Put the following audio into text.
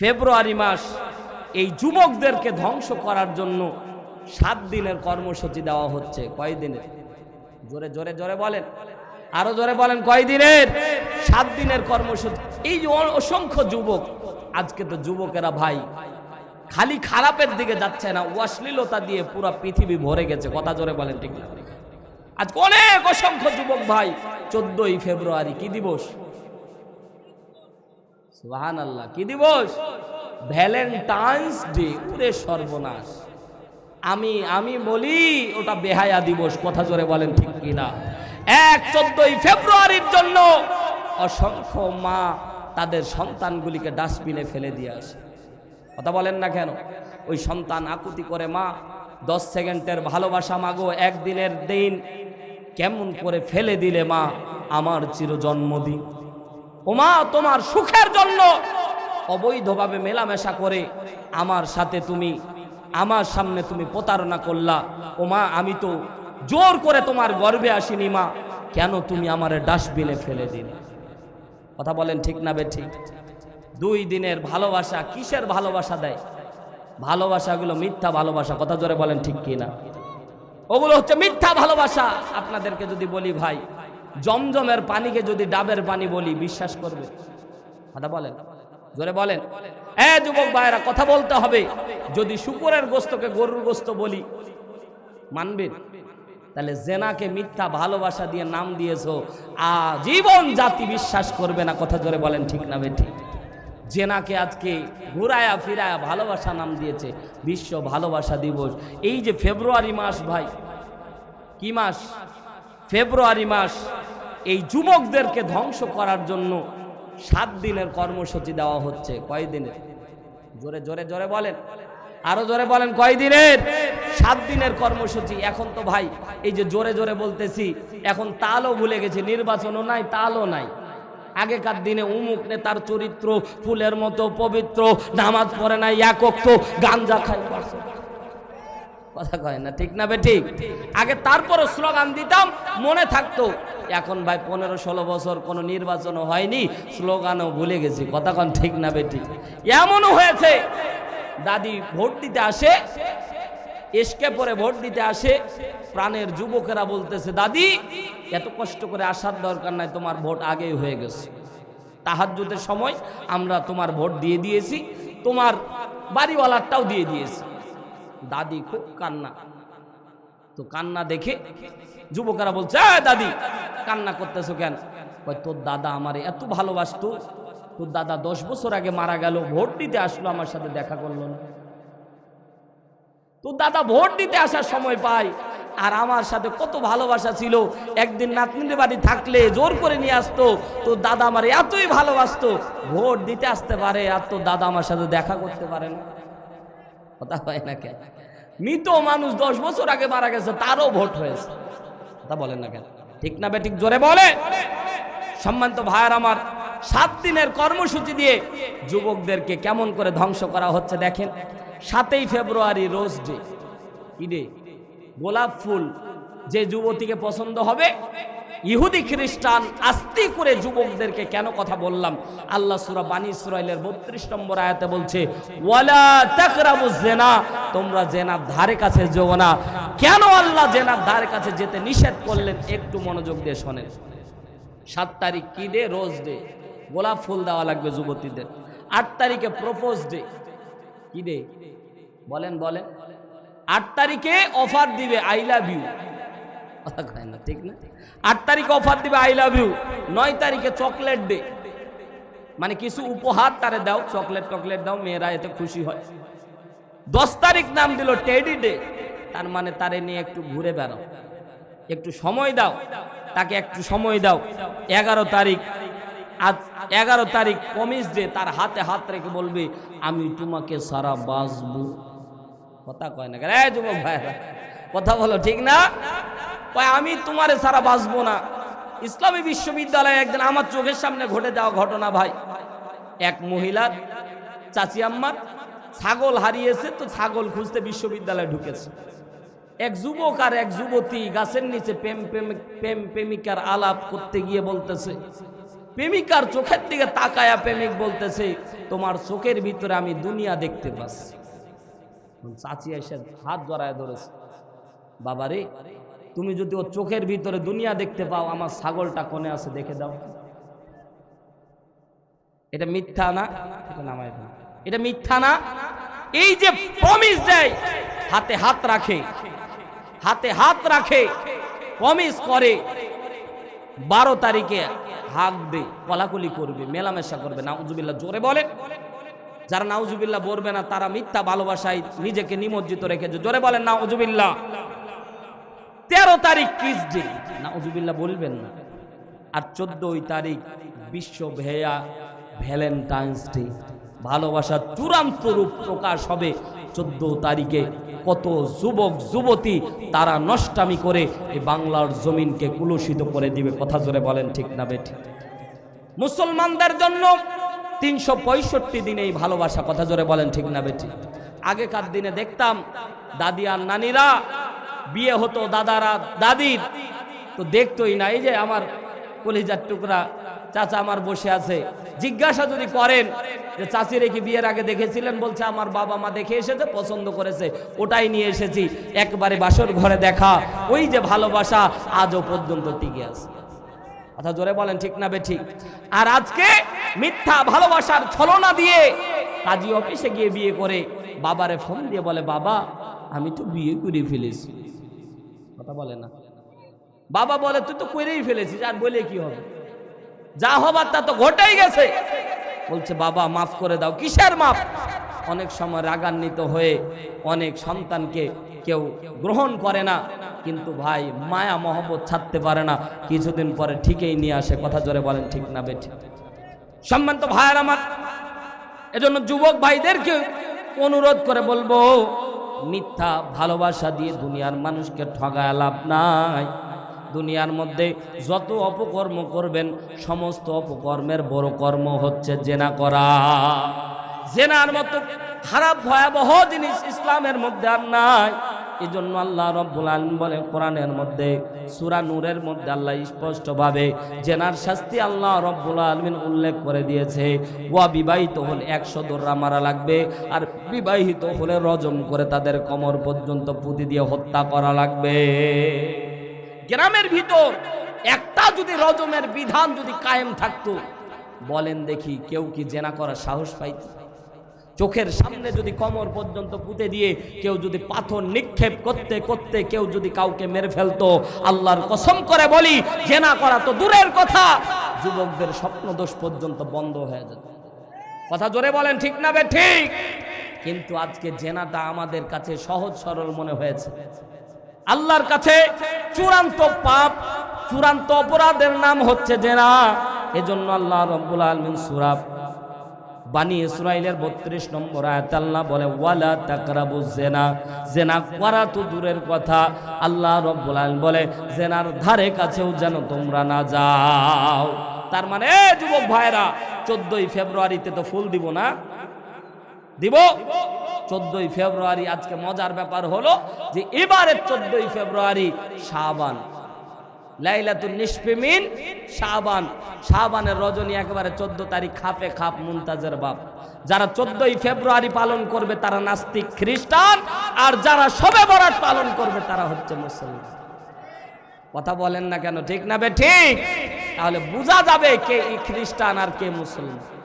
ফেব্রুয়ারি মাস, এই যুবকদেরকে ধ্বংস করার জন্য সাত দিনের কর্মসূচি দেওয়া হচ্ছে। কয় দিনের? জোরে জোরে জোরে বলেন। আরও জোরে বলেন, কয় দিনের? সাত দিনের কর্মসূচি। এই অসংখ্য যুবক, আজকে তো যুবকেরা ভাই, খালি খারাপের দিকে যাচ্ছে না, অশ্লীলতা দিয়ে পুরো পৃথিবী ভরে গেছে। কথা জোরে বলেন, ঠিক আজকে অনেক অসংখ্য যুবক ভাই, চোদ্দই ফেব্রুয়ারি, কি দিবস? সুহান আল্লাহ কি দিবস? ভ্যালেন্টাইন্স ডে উরে সর্বনাশ। আমি আমি বলি, ওটা বেহায়া দিবস, কথা জোরে বলেন ঠিক কিনা? এক চোদ্দই ফেব্রুয়ারির জন্য অসংখ্য মা তাদের সন্তানগুলিকে ডাস্টবিনে ফেলে দিয়ে আসে। কথা বলেন না কেন? ওই সন্তান আকুতি করে, মা, দশ সেকেন্ডের ভালোবাসা মাগো, একদিনের দিন কেমন করে ফেলে দিলে মা, আমার চির জন্মদিন ও মা তোমার সুখের জন্য অবৈধভাবে মেলামেশা করে আমার সাথে তুমি, আমার সামনে তুমি প্রতারণা করলা। ও মা আমি তো জোর করে তোমার গর্বে আসিনি মা। কেন তুমি আমার ডাস্টবিনে ফেলে দিলে? কথা বলেন ঠিক না বে ঠিক দুই দিনের ভালোবাসা কিসের ভালোবাসা দেয়? ভালোবাসাগুলো মিথ্যা ভালোবাসা, কথা জোরে বলেন ঠিক কি না ওগুলো হচ্ছে মিথ্যা ভালোবাসা। আপনাদেরকে যদি বলি ভাই জমজমের পানিকে যদি ডাবের পানি বলি, বিশ্বাস করবে? কথা বলেন। জোরে বলেন। এ যুবক ভাইয়েরা, কথা বলতে হবে। যদি শুকুরের গোস্তকে গরুর গোস্ত বলি, মানবেন? তাহলে জেনাকে মিথ্যা ভালোবাসা দিয়ে নাম দিয়েছ। আজীবন জাতি বিশ্বাস করবে না। কথা জোরে বলেন, ঠিক না বেঠিক জেনাকে আজকে ঘুরায়া ফিরায়া ভালোবাসা নাম দিয়েছে। বিশ্ব ভালোবাসা দিবস। এই যে ফেব্রুয়ারি মাস ভাই, কি মাস? ফেব্রুয়ারি মাস, এই যুবকদেরকে ধ্বংস করার জন্য সাত দিনের কর্মসূচি দেওয়া হচ্ছে। কয় দিনের? জোরে জোরে জোরে বলেন। আরও জোরে বলেন, কয় দিনের? সাত দিনের কর্মসূচি। এখন তো ভাই, এই যে জোরে জোরে বলতেছি, এখন তালও ভুলে গেছি, নির্বাচনও নাই, তালও নাই। আগেকার দিনে উমুক নেতার চরিত্র, ফুলের মতো পবিত্র, নামাজ পড়ে নাই একক তো গাঞ্জা খাই কথা কয় না, ঠিক না বে ঠিক? আগে তারপরে স্লোগান দিতাম, মনে থাকতো, এখন ভাই পনেরো ষোলো বছর কোনো নির্বাচনও হয়নি, স্লোগানও ভুলে গেছি, কথা কন ঠিক না বে ঠিক? এমনও হয়েছে, দাদি ভোট দিতে আসে, এসকে পরে ভোট দিতে আসে, প্রাণের যুবকেরা বলতেছে, দাদি, এত কষ্ট করে আসার দরকার নাই, তোমার ভোট আগেই হয়ে গেছে। তাহাজ্জুদের সময় আমরা তোমার ভোট দিয়ে দিয়েছি, তোমার বাড়িওয়ালারটাও দিয়ে দিয়েছি। দাদি খুব কান্না। তো কান্না দেখে যুবকেরা বলছে "এই দাদি, কান্না করতেছো কেন? তোর দাদা আমারে এত ভালোবাসতো। তোর দাদা দশ বছর আগে মারা গেল, ভোট দিতে আসলো, আমার সাথে দেখা করল না। তোর দাদা ভোট দিতে আসার সময় পায়, আর আমার সাথে কত ভালোবাসা ছিল। একদিন নাতনিদের বাড়ি থাকলে জোর করে নিয়ে আসতো, তোর দাদা আমার এতই ভালোবাসতো, ভোট দিতে আসতে পারে, আর তোর দাদা আমার সাথে দেখা করতে পারে না। কথা হয় না কেন? মৃত মানুষ দশ বছর আগে মারা গেছে, তারও ভোট হয়েছে। কথা বলেন না কেন? ঠিক না বেঠিক জোরে বলে। সম্মানিত ভাইয়ার আমার, সাত দিনের কর্মসূচি দিয়ে যুবকদেরকে কেমন করে ধ্বংস করা হচ্ছে দেখেন। সাতই ফেব্রুয়ারি, রোজ ডে। কি ডে গোলাপ ফুল যে যুবতীকে পছন্দ হবে ইহুদি খ্রিস্টান আস্তি করে যুবকদেরকে কেন কথা বললাম? আল্লাহ সুরা বানী ইসরাইলের বত্রিশ নম্বর আয়াতে বলছে, ওয়ালা তাকরাবু জেনা তোমরা জেনার ধারে কাছে যেও না। কেন আল্লাহ জেনার ধারে কাছে যেতে নিষেধ করলেন? একটু মনোযোগ দিয়ে শোনেন। সাত তারিখ কি ডে? Rose day. গোলাপ ফুল দেওয়া লাগবে যুবতীদের। আট তারিখে প্রপোজ ডে। কি ডে? বলেন বলেন। আট তারিখে অফার দিবে, আই লাভ ইউ কথা না, ঠিক না? আট তারিখে অফার দিবে আই লাভ ইউ নয় তারিখে চকলেট ডে মানে কিছু উপহার তারে দাও চকলেট টকলেট দাও, মেয়েরা এতে খুশি হয়। দশ তারিখ নাম দিল টেডি ডে তার মানে তারে নিয়ে একটু ঘুরে বেড়াও। একটু সময় দাও। তাকে একটু সময় দাও। এগারো তারিখ, আজ এগারো তারিখ কমিস ডে তার হাতে হাত রেখে বলবে, আমি তোমাকে সারা বাঁচবো। কথা কয় না রে যুবক ভাইরা কথা বলো ঠিক না? কয় আমি তোমারে সারা বাঁচবো না। ইসলামী বিশ্ববিদ্যালয়ে একদিন আমার চোখের সামনে ঘটে যাওয়া ঘটনা ভাই। এক মহিলার চাচি আম্মার ছাগল হারিয়েছে, তো ছাগল খুঁজতে বিশ্ববিদ্যালয়ে ঢুকেছে। এক যুবক আর এক যুবতী গাছের নিচে প্রেম প্রেমিক প্রেম প্রেমিকার আলাপ করতে গিয়ে বলতেছে, প্রেমিকার চোখের দিকে তাকায়া প্রেমিক বলতেছে, তোমার চোখের ভিতরে আমি দুনিয়া দেখতে পাচ্ছি। চাচি এসে হাত জড়ায় ধরেছে, বাবারে তুমি যদি ও চোখের ভিতরে দুনিয়া দেখতে পাও, আমার ছাগলটা কোনে আছে, দেখে দাও। এটা মিথ্যা না, এটা মিথ্যা না। এই যে প্রমিস দেয়, হাতে হাত রাখে। হাতে হাত রাখে প্রমিস করে। বারো তারিখে হাক দে কলাকুলি করবে, মেলামেশা করবে, নাউজুবিল্লাহ জোরে বলে। যারা নাউজুবিল্লাহ বলবে না, তারা মিথ্যা ভালোবাসায় নিজেকে নিমজ্জিত রেখেছে। জোরে বলেন, নাউজুবিল্লাহ। তেরো তারিখ কিস ডে। নাউজুবিল্লাহ বলবেন না। আর চোদ্দই তারিখ বিশ্ব ভেয়া ভ্যালেন্টাইন্স ডে। ভালোবাসার চূড়ান্ত রূপ প্রকাশ হবে চোদ্দ তারিখে। কত যুবক, যুবতী তারা নষ্টামি করে এই বাংলার জমিনকে কুলুষিত করে দিবে। কথা জোরে বলেন ঠিক না বেঠি। মুসলমানদের জন্য তিনশো পঁয়ষট্টি দিনে এই ভালোবাসা। কথা জোরে বলেন ঠিক না বেঠি। আগেকার দিনে দেখতাম দাদি আর নানিরা বিয়ে হতো দাদারা, দাদির। তো দেখতোই না, এই যে আমার কলিজার টুকরা, চাচা আমার বসে আছে। জিজ্ঞাসা যদি করেন যে, চাচিরে কি বিয়ের আগে দেখেছিলেন? বলছে, আমার বাবা মা দেখে এসেছে, পছন্দ করেছে, ওটাই নিয়ে এসেছি। একবারে বাসর ঘরে দেখা। ওই যে ভালোবাসা, আজও পর্যন্ত টিকে আছে। কথা জোরে বলেন, ঠিক না বে ঠিক আর আজকে মিথ্যা ভালোবাসার ছলনা দিয়ে কাজী অফিসে গিয়ে বিয়ে করে বাবারে ফোন দিয়ে বলে, বাবা, আমি তো বিয়ে করে ফেলেছি। কথা বলে না। বাবা বলে, তুই তো করেই ফেলেছিস, আর বলে কি হবে? যা হবার তা তো ঘটেই গেছে। বলছে, বাবা, মাফ করে দাও, কিসের মাফ অনেক সময় রাগান্বিত হয়ে অনেক সন্তানকে কেউ গ্রহণ করে না। কিন্তু ভাই, মায়া, মহব্বত ছাড়তে পারে না। কিছুদিন পরে ঠিকই নিয়ে আসে। কথা জোরে বলেন, ঠিক না, বেঠিক? সম্মানিত ভাইয়ের আমার, এজন্য যুবক ভাইদেরকে অনুরোধ করে বলব মিথ্যা ভালোবাসা দিয়ে দুনিয়ার মানুষকে ঠগায় লাভ নাই। দুনিয়ার মধ্যে যত অপকর্ম করবেন, সমস্ত অপকর্মের বড় কর্ম হচ্ছে জেনা করা। জেনার মতো খারাপ ভয়াবহ জিনিস ইসলামের মধ্যে আর নাই। এই জন্য আল্লাহ রব্বুল আলম বলে কোরআনের মধ্যে, সুরা নূরের মধ্যে আল্লাহ স্পষ্টভাবে জেনার শাস্তি আল্লাহ রব্বুল আলমিন উল্লেখ করে দিয়েছে। ওয়া বিবাহিত হলে একশো দোররা মারা লাগবে আর বিবাহিত হলে রজম করে তাদের কমর পর্যন্ত পুঁতি দিয়ে হত্যা করা লাগবে। গ্রামের ভিতর একটা যদি রজমের বিধান যদি কায়েম থাকতো, বলেন দেখি কেউ কি জেনা করার সাহস পাইত? চোখের সামনে যদি কমর পর্যন্ত পুঁতে দিয়ে কেউ যদি পাথর নিক্ষেপ করতে করতে কেউ যদি কাউকে মেরে ফেলতো, আল্লাহর কসম করে বলি, জেনা করা তো দূরের কথা। যুবকদের স্বপ্নদোষ পর্যন্ত বন্ধ হয়ে যেত। কথা জোরে বলেন, ঠিক না বে, ঠিক? কিন্তু আজকে জেনাটা আমাদের কাছে সহজ সরল মনে হয়েছে। আল্লাহর কাছে চূড়ান্ত পাপ, চূড়ান্ত অপরাধের নাম হচ্ছে জেনা। এজন্য আল্লাহ রব্বুল আলমিন সুরাব বানি ইসরাইলের বত্রিশ নম্বর আয়াত আল্লাহ বলে, ওয়ালা তাকরাবু জেনা জেনা করা তো দূরের কথা। আল্লাহ রব্বুল আলমিন বলে জেনার ধারে কাছেও যেন তোমরা না যাও। তার মানে যুবক ভাইরা চোদ্দই ফেব্রুয়ারিতে তো ফুল দিব না? দিব। চোদ্দই ফেব্রুয়ারি আজকে মজার ব্যাপার হলো যে, এবারের চোদ্দই ফেব্রুয়ারি শাবান। লাইলাতুল নিসফিমিন শাবান। শাবানের রজনী একেবারে চোদ্দ তারিখ খাপে খাপ মুনতাজের বাপ। যারা চোদ্দই ফেব্রুয়ারি পালন করবে, তারা নাস্তিক খ্রিস্টান। আর যারা সবে বরাত পালন করবে, তারা হচ্ছে মুসলমান। কথা বলেন না কেন, ঠিক না বে, ঠিক? তাহলে বোঝা যাবে কে খ্রিস্টান আর কে মুসলমান।